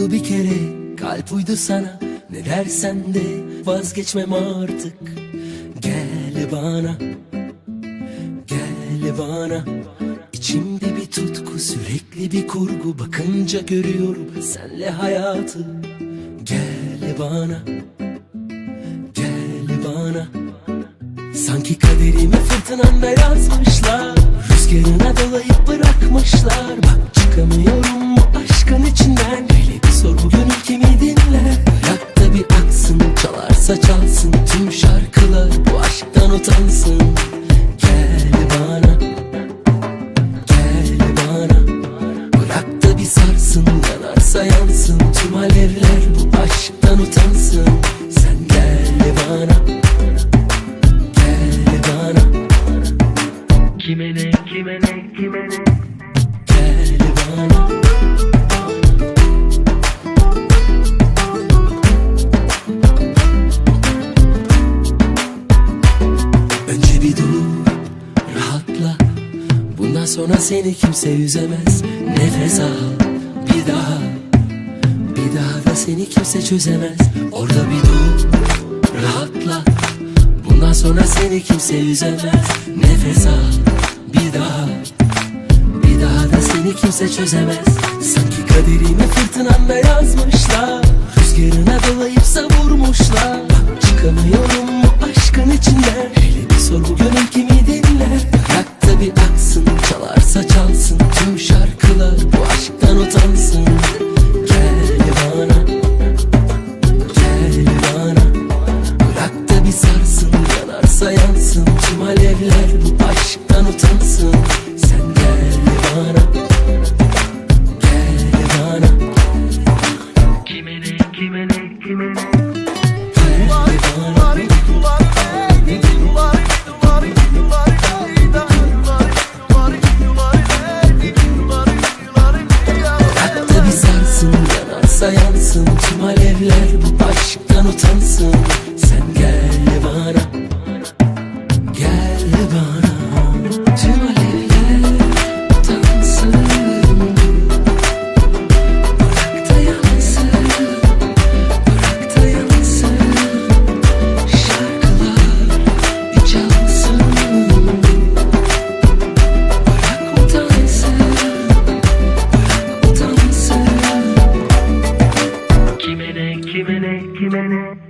Oldu bir kere kalp uydu sana. Ne dersen de vazgeçmem artık. Gel bana Gel bana. İçimde bir tutku sürekli bir kurgu. Bakınca görüyorum senle hayatı. Gel bana Gel bana. Sanki kaderimi fırtınanda yazmışlar. Rüzgarına dolayıp bırakmışlar. Bak çıkamıyorum bu aşkın içinden utansın. Gel bana Gel bana. Bırak da bir sarsın yanarsa yansın. Tüm alevler bu aşktan utansın Bundan sonra seni kimse üzemez. Nefes al bir daha. Bir daha da seni kimse çözemez. Orada bir dur rahatla. Bundan sonra seni kimse üzemez. Nefes al bir daha. Bir daha da seni kimse çözemez. Sanki kaderimi fırtınanda yazmışlar. Rüzgarına dolayıp savurmuşlar. Çıkamıyorum sensin Gel bana Gel bana. Bırak bir sarsın Yanarsa yansın. Tüm alevler bu aşktan utansın. Sen gel bana Gel bana. Kime ne kime kime ne kime ne?